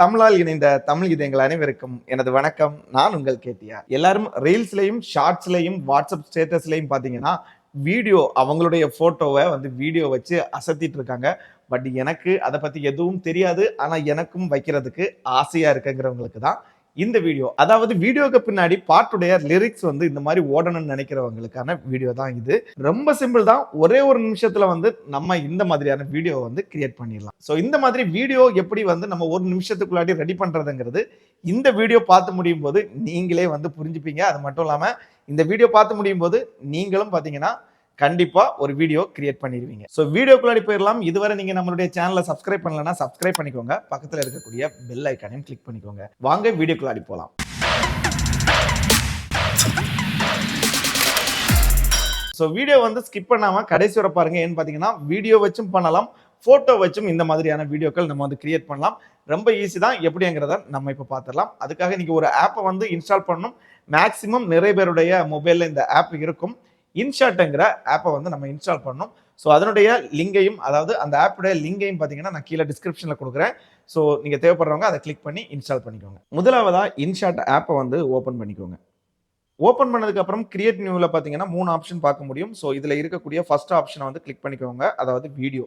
தமிழால் இணைந்த தமிழ் இதயங்கள் அனைவருக்கும் எனது வணக்கம். நான் உங்கள் கேட்டியா. எல்லாரும் ரீல்ஸ்லையும் ஷார்ட்ஸ்லையும் வாட்ஸ்அப் ஸ்டேட்டஸ்லையும் பார்த்தீங்கன்னா வீடியோ அவங்களுடைய ஃபோட்டோவை வந்து வீடியோ வச்சு அசத்திட்டு இருக்காங்க. பட் எனக்கு அதை பற்றி எதுவும் தெரியாது. ஆனால் எனக்கும் வைக்கிறதுக்கு ஆசையாக இருக்குங்கிறவங்களுக்கு தான் இந்த வீடியோ அதாவது வீடியோக்கு பின்னாடி பாட்டுடைய லிரிக்ஸ் வந்து இந்த மாதிரி ஓடணும்னு நினைக்கிறவங்களுக்கான வீடியோ தான் இது. ரொம்ப சிம்பிள் தான். ஒரே ஒரு நிமிஷத்துல வந்து நம்ம இந்த மாதிரியான வீடியோ வந்து கிரியேட் பண்ணிடலாம். ஸோ இந்த மாதிரி வீடியோ எப்படி வந்து நம்ம ஒரு நிமிஷத்துக்குள்ளாடி ரெடி பண்றதுங்கிறது இந்த வீடியோ பார்த்து முடியும் போது நீங்களே வந்து புரிஞ்சுப்பீங்க. அது மட்டும் இல்லாமல் இந்த வீடியோ பார்த்து முடியும் போது நீங்களும் பார்த்தீங்கன்னா கண்டிப்பாக ஒரு வீடியோ கிரியேட் பண்ணிடுவீங்க ஸோ வீடியோக்குள்ளாடி போயிடலாம் இதுவரை நீங்கள் நம்மளுடைய சேனலை சப்ஸ்கிரைப் பண்ணலன்னா சப்ஸ்கிரைப் பண்ணிக்கோங்க. பக்கத்தில் இருக்கக்கூடிய பெல் ஐக்கானையும் கிளிக் பண்ணிக்கோங்க. வாங்க வீடியோக்குள்ளாடி போகலாம் ஸோ வீடியோ வந்து ஸ்கிப் பண்ணாமல் கடைசி வரை பாருங்க. ஏன்னு பார்த்தீங்கன்னா வீடியோ வச்சும் பண்ணலாம் ஃபோட்டோ வச்சும் இந்த மாதிரியான வீடியோக்கள் நம்ம வந்து கிரியேட் பண்ணலாம். ரொம்ப ஈஸி தான். எப்படிங்கிறத நம்ம இப்போ பார்த்துடலாம் அதுக்காக நீங்கள் ஒரு ஆப்பை வந்து இன்ஸ்டால் பண்ணணும். மேக்ஸிமம் நிறைய பேருடைய மொபைலில் இந்த ஆப் இருக்கும். இன்ஷாட்டுங்கிற ஆப்பை வந்து நம்ம இன்ஸ்டால் பண்ணணும். ஸோ அதனுடைய லிங்கையும் அதாவது அந்த ஆப்புடைய லிங்கையும் பார்த்தீங்கன்னா நான் கீழே டிஸ்கிரிப்ஷனில் கொடுக்குறேன். ஸோ நீங்கள் தேவைப்படுறவங்க அதை கிளிக் பண்ணி இன்ஸ்டால் பண்ணிக்கோங்க. முதலாவதாக இன்ஷாட் ஆப்பை வந்து ஓப்பன் பண்ணிக்கோங்க. ஓப்பன் பண்ணதுக்கு அப்புறம் கிரியேட் நியூவில் பார்த்தீங்கன்னா மூணு ஆப்ஷன் பார்க்க முடியும். ஸோ இதில் இருக்கக்கூடிய ஃபஸ்ட் ஆப்ஷனை வந்து கிளிக் பண்ணிக்கோங்க. அதாவது வீடியோ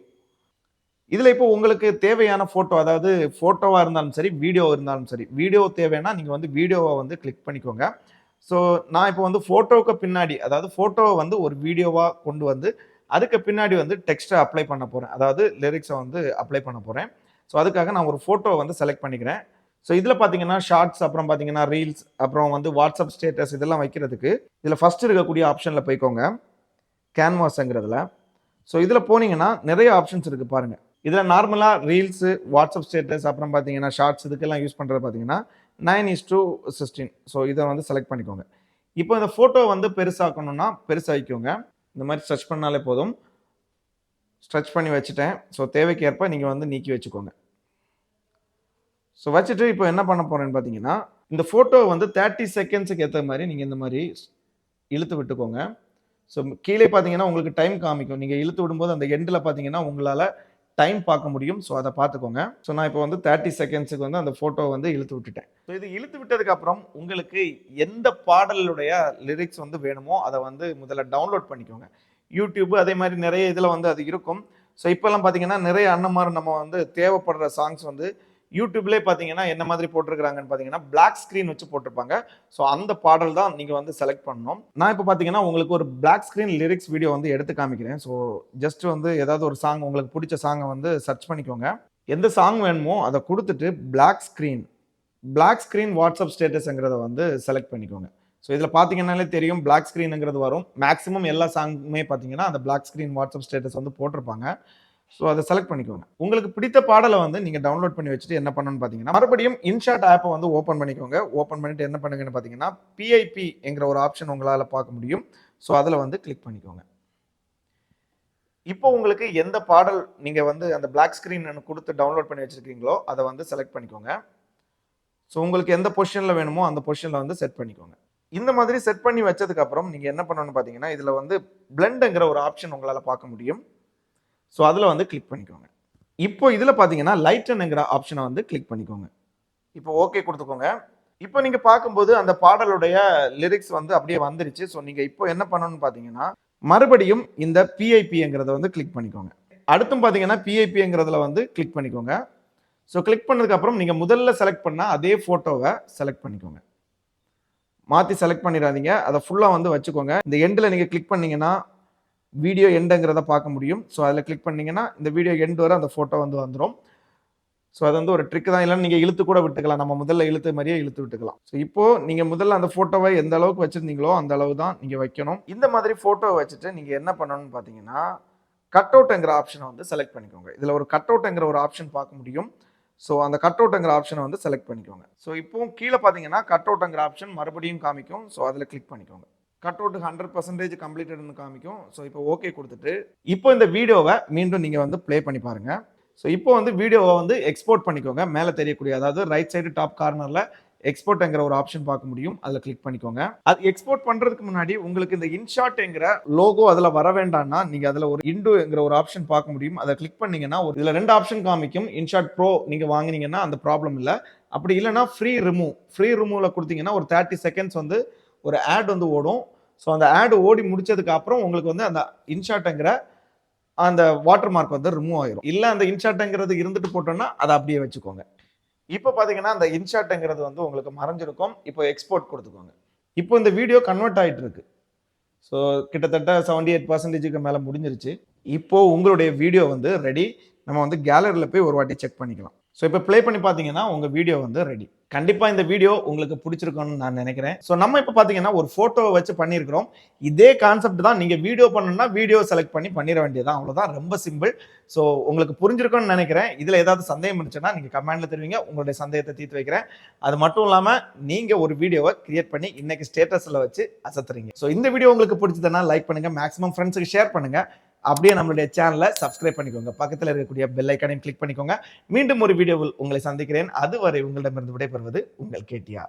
இதில் இப்போ உங்களுக்கு தேவையான ஃபோட்டோ அதாவது ஃபோட்டோவாக இருந்தாலும் சரி வீடியோ இருந்தாலும் சரி வீடியோ தேவைன்னா நீங்கள் வந்து வீடியோவை வந்து கிளிக் பண்ணிக்கோங்க. ஸோ நான் இப்போ வந்து ஃபோட்டோவுக்கு பின்னாடி அதாவது ஃபோட்டோவை வந்து ஒரு வீடியோவாக கொண்டு வந்து அதுக்கு பின்னாடி வந்து டெக்ஸ்ட்டை அப்ளை பண்ண போகிறேன் அதாவது லிரிக்ஸை வந்து அப்ளை பண்ண போகிறேன் ஸோ அதுக்காக நான் ஒரு ஃபோட்டோ வந்து செலக்ட் பண்ணிக்கிறேன். ஸோ இதில் பார்த்தீங்கன்னா ஷார்ட்ஸ் அப்புறம் பார்த்தீங்கன்னா ரீல்ஸ் அப்புறம் வந்து வாட்ஸ்அப் ஸ்டேட்டஸ் இதெல்லாம் வைக்கிறதுக்கு இதில் ஃபஸ்ட்டு இருக்கக்கூடிய ஆப்ஷனில் போய்க்கோங்க. கேன்வாஸுங்கிறதுல ஸோ இதில் போனீங்கன்னா நிறைய ஆப்ஷன்ஸ் இருக்குது பாருங்கள் இதில் நார்மலாக ரீல்ஸு வாட்ஸ்அப் ஸ்டேட்டஸ் அப்புறம் பார்த்தீங்கன்னா ஷார்ட்ஸ் இதுக்கெல்லாம் யூஸ் பண்ணுறது பார்த்தீங்கன்னா nine is to sixteen so இதை வந்து செலக்ட் பண்ணிக்கோங்க. இப்போ இந்த ஃபோட்டோ வந்து பெருசாக்கணும்னா பெருசாகிக்கோங்க இந்த மாதிரி ஸ்ட்ரெச் பண்ணாலே போதும். ஸ்ட்ரெச் பண்ணி வச்சுட்டேன். ஸோ தேவைக்கு ஏற்ப நீங்கள் வந்து நீக்கி வச்சுக்கோங்க. ஸோ வச்சுட்டு இப்போ என்ன பண்ண போகிறேன்னு பார்த்தீங்கன்னா இந்த ஃபோட்டோ வந்து தேர்ட்டி செகண்ட்ஸுக்கு ஏற்ற மாதிரி நீங்கள் இந்த மாதிரி இழுத்து விட்டுக்கோங்க. ஸோ கீழே பார்த்தீங்கன்னா உங்களுக்கு டைம் காமிக்கும். நீங்கள் இழுத்து விடும்போது அந்த எண்டில் பார்த்தீங்கன்னா உங்களால் டைம் பார்க்க முடியும். ஸோ அதை பார்த்துக்கோங்க. ஸோ நான் இப்போ வந்து தேர்ட்டி செகண்ட்ஸுக்கு வந்து அந்த ஃபோட்டோ வந்து இழுத்து விட்டுட்டேன். ஸோ இது இழுத்து விட்டதுக்கு அப்புறம் உங்களுக்கு எந்த பாடலுடைய லிரிக்ஸ் வந்து வேணுமோ அதை வந்து முதல்ல டவுன்லோட் பண்ணிக்கோங்க. யூடியூப் அதே மாதிரி நிறைய இதில் வந்து அது இருக்கும். ஸோ இப்போல்லாம் பார்த்தீங்கன்னா நிறைய அண்ணமார் நம்ம வந்து தேவைப்படுற சாங்ஸ் வந்து யூடியூப்லேயே பார்த்தீங்கன்னா என்ன மாதிரி போட்டிருக்கிறாங்கன்னு பார்த்தீங்கன்னா பிளாக் ஸ்க்ரீன் வச்சு போட்டிருப்பாங்க. ஸோ அந்த பாடல் தான் நீங்கள் வந்து செலக்ட் பண்ணணும். நான் இப்போ பார்த்தீங்கன்னா உங்களுக்கு ஒரு பிளாக் ஸ்க்ரீன் லிரிக்ஸ் வீடியோ வந்து எடுத்து காமிக்கிறேன். ஸோ ஜஸ்ட் வந்து ஏதாவது ஒரு சாங் உங்களுக்கு பிடிச்ச சாங்கை வந்து சர்ச் பண்ணிக்கோங்க. எந்த சாங் வேணுமோ அதை கொடுத்துட்டு black screen black screen WhatsApp ஸ்டேட்டஸ்ங்கிறத வந்து செலக்ட் பண்ணிக்கோங்க. ஸோ இதில் பார்த்தீங்கன்னாலே தெரியும் பிளாக் ஸ்க்ரீனுங்கிறது வரும். மேக்ஸிமம் எல்லா சாங்குமே பார்த்தீங்கன்னா அந்த பிளாக் ஸ்க்ரீன் வாட்ஸ்அப் ஸ்டேட்டஸ் வந்து போட்டிருப்பாங்க. ஸோ அதை செலக்ட் பண்ணிக்கோங்க. உங்களுக்கு பிடித்த பாடலை வந்து நீங்கள் டவுன்லோட் பண்ணி வச்சுட்டு என்ன பண்ணணும்னு பார்த்தீங்கன்னா மறுபடியும் இன்ஷாட் ஆப்பை வந்து ஓப்பன் பண்ணிக்கோங்க. ஓப்பன் பண்ணிட்டு என்ன பண்ணுங்கன்னு பார்த்தீங்கன்னா பிஐபி என்கிற ஒரு ஆப்ஷன் உங்களால் பார்க்க முடியும். ஸோ அதில் வந்து கிளிக் பண்ணிக்கோங்க. இப்போ உங்களுக்கு எந்த பாடல் நீங்கள் வந்து அந்த பிளாக் ஸ்க்ரீன் கொடுத்து டவுன்லோட் பண்ணி வச்சுருக்கீங்களோ அதை வந்து செலக்ட் பண்ணிக்கோங்க. ஸோ உங்களுக்கு எந்த பொசிஷனில் வேணுமோ அந்த பொசிஷனில் வந்து செட் பண்ணிக்கோங்க. இந்த மாதிரி செட் பண்ணி வச்சதுக்கப்புறம் நீங்கள் என்ன பண்ணணும்னு பார்த்தீங்கன்னா இதில் வந்து பிளெண்டுங்கிற ஒரு ஆப்ஷன் உங்களால் பார்க்க முடியும். ஸோ அதில் வந்து கிளிக் பண்ணிக்கோங்க. இப்போ இதில் பார்த்தீங்கன்னா லைட்டனுங்கிற ஆப்ஷனை வந்து கிளிக் பண்ணிக்கோங்க. இப்போ ஓகே கொடுத்துக்கோங்க. இப்போ நீங்கள் பார்க்கும்போது அந்த பாடலுடைய லிரிக்ஸ் வந்து அப்படியே வந்துருச்சு. ஸோ நீங்கள் இப்போ என்ன பண்ணணும்னு பார்த்தீங்கன்னா மறுபடியும் இந்த பிஐபிங்கிறத வந்து கிளிக் பண்ணிக்கோங்க. அடுத்தும் பார்த்தீங்கன்னா பிஐபிங்கிறதுல வந்து கிளிக் பண்ணிக்கோங்க. ஸோ கிளிக் பண்ணதுக்கப்புறம் நீங்கள் முதல்ல செலக்ட் பண்ணால் அதே ஃபோட்டோவை செலக்ட் பண்ணிக்கோங்க. மாற்றி செலக்ட் பண்ணிடாதீங்க. அதை ஃபுல்லாக வந்து வச்சுக்கோங்க. இந்த எண்டில் நீங்கள் கிளிக் பண்ணீங்கன்னா வீடியோ எண்டுங்கிறத பார்க்க முடியும். ஸோ அதில் கிளிக் பண்ணிங்கன்னா இந்த வீடியோ எண்டு வரை அந்த ஃபோட்டோ வந்து வந்துடும் ஸோ அது வந்து ஒரு ட்ரிக் தான். இல்லைன்னு நீங்கள் இழுத்து கூட விட்டுக்கலாம். நம்ம முதல்ல இழுத்து மாதிரியே இழுத்து விட்டுக்கலாம். ஸோ இப்போ நீங்கள் முதல்ல அந்த ஃபோட்டோவை எந்த அளவுக்கு வச்சுருந்தீங்களோ அந்த அளவு தான் நீங்கள் வைக்கணும். இந்த மாதிரி ஃபோட்டோவை வச்சுட்டு நீங்கள் என்ன பண்ணணும்னு பார்த்தீங்கன்னா கட் அவுட்டுங்கிற ஆப்ஷனை வந்து செலக்ட் பண்ணிக்கோங்க. இதில் ஒரு கட் அவுட்டுங்கிற ஒரு ஆப்ஷன் பார்க்க முடியும். ஸோ அந்த கட் அவுட்டுங்கிற ஆப்ஷனை வந்து செலக்ட் பண்ணிக்கோங்க. ஸோ இப்போ கீழே பார்த்தீங்கன்னா கட் அவுட்டுங்கிற ஆப்ஷன் மறுபடியும் காமிக்கும். ஸோ அதில் கிளிக் பண்ணிக்கோங்க. கட் அவுட் ஹண்ட்ரட் பர்சன்டேஜ் கம்ப்ளீட்டட்னு காமிக்கும். ஸோ இப்போ ஓகே கொடுத்துட்டு இப்போ இந்த வீடியோவை மீண்டும் நீங்கள் வந்து ப்ளே பண்ணி பாருங்கள் ஸோ இப்போ வந்து வீடியோவை வந்து எக்ஸ்போர்ட் பண்ணிக்கோங்க. மேலே தெரியக்கூடிய அதாவது ரைட் சைடு டாப் கார்னரில் எக்ஸ்போர்ட்ங்கிற ஒரு ஆப்ஷன் பார்க்க முடியும். அதில் கிளிக் பண்ணிக்கோங்க. அது எக்ஸ்போர்ட் பண்ணுறதுக்கு முன்னாடி உங்களுக்கு இந்த இன்ஷாட்ங்கிற லோகோ அதில் வர வேண்டாம்னா நீங்கள் அதில் ஒரு இண்டுங்கிற ஒரு ஆப்ஷன் பார்க்க முடியும். அதை கிளிக் பண்ணீங்கன்னா ஒரு இதில் ரெண்டு ஆப்ஷன் காமிக்கும். இன்ஷாட் ப்ரோ நீங்கள் வாங்குனீங்கன்னா அந்த ப்ராப்ளம் இல்லை. அப்படி இல்லைன்னா ஃப்ரீ ரிமூவ் ஃப்ரீ ரிமூவில் கொடுத்தீங்கன்னா ஒரு தேர்ட்டி செகண்ட்ஸ் வந்து ஒரு ஆட் வந்து ஓடும். ஸோ அந்த ஆடு ஓடி முடிச்சதுக்கு அப்புறம் உங்களுக்கு வந்து அந்த இன்ஷாட்டுங்கிற அந்த வாட்டர் மார்க் வந்து ரிமூவ் ஆயிரும். இல்லை அந்த இன்ஷாட்டுங்கிறது இருந்துட்டு போட்டோம்னா அதை அப்படியே வச்சுக்கோங்க. இப்போ பார்த்தீங்கன்னா அந்த இன்ஷாட்டுங்கிறது வந்து உங்களுக்கு மறைஞ்சிருக்கும். இப்போ எக்ஸ்போர்ட் கொடுத்துக்கோங்க. இப்போ இந்த வீடியோ கன்வெர்ட் ஆகிட்டு இருக்கு ஸோ கிட்டத்தட்ட செவன்டி எயிட் பர்சன்டேஜுக்கு மேலே முடிஞ்சிருச்சு. இப்போது உங்களுடைய வீடியோ வந்து ரெடி நம்ம வந்து கேலரியில் போய் ஒரு வாட்டி செக் பண்ணிக்கலாம். ஸோ இப்போ ப்ளே பண்ணி பார்த்தீங்கன்னா உங்கள் வீடியோ வந்து ரெடி கண்டிப்பாக இந்த வீடியோ உங்களுக்கு பிடிச்சிருக்கும்னு நான் நினைக்கிறேன். ஸோ நம்ம இப்போ பார்த்தீங்கன்னா ஒரு ஃபோட்டோவை வச்சு பண்ணியிருக்கிறோம். இதே கான்செப்ட் தான் நீங்கள் வீடியோ பண்ணணும்னா வீடியோ செலக்ட் பண்ணி பண்ணிட வேண்டியதான் அவ்வளோதான் ரொம்ப சிம்பிள் ஸோ உங்களுக்கு புரிஞ்சிருக்கும்னு நினைக்கிறேன். இதில் ஏதாவது சந்தேகம் இருந்துச்சுன்னா நீங்கள் கமெண்டில் தருவீங்க. உங்களுடைய சந்தேகத்தை தீர்த்து வைக்கிறேன். அது மட்டும் இல்லாமல் நீங்கள் ஒரு வீடியோவை கிரியேட் பண்ணி இன்னைக்கு ஸ்டேட்டஸில் வச்சு அசத்துறீங்க. ஸோ இந்த வீடியோ உங்களுக்கு பிடிச்சதுன்னா லைக் பண்ணுங்க. மேக்ஸிமம் ஃப்ரெண்ட்ஸுக்கு ஷேர் பண்ணுங்கள் அப்படியே நம்மளுடைய சேனலை சப்ஸ்கிரைப் பண்ணிக்கோங்க. பக்கத்தில் இருக்கக்கூடிய பெல் ஐக்கானையும் கிளிக் பண்ணிக்கோங்க. மீண்டும் ஒரு வீடியோவில் உங்களை சந்திக்கிறேன். அதுவரை உங்களிடமிருந்து விடைபெறுவது உங்கள் கேட்டியா?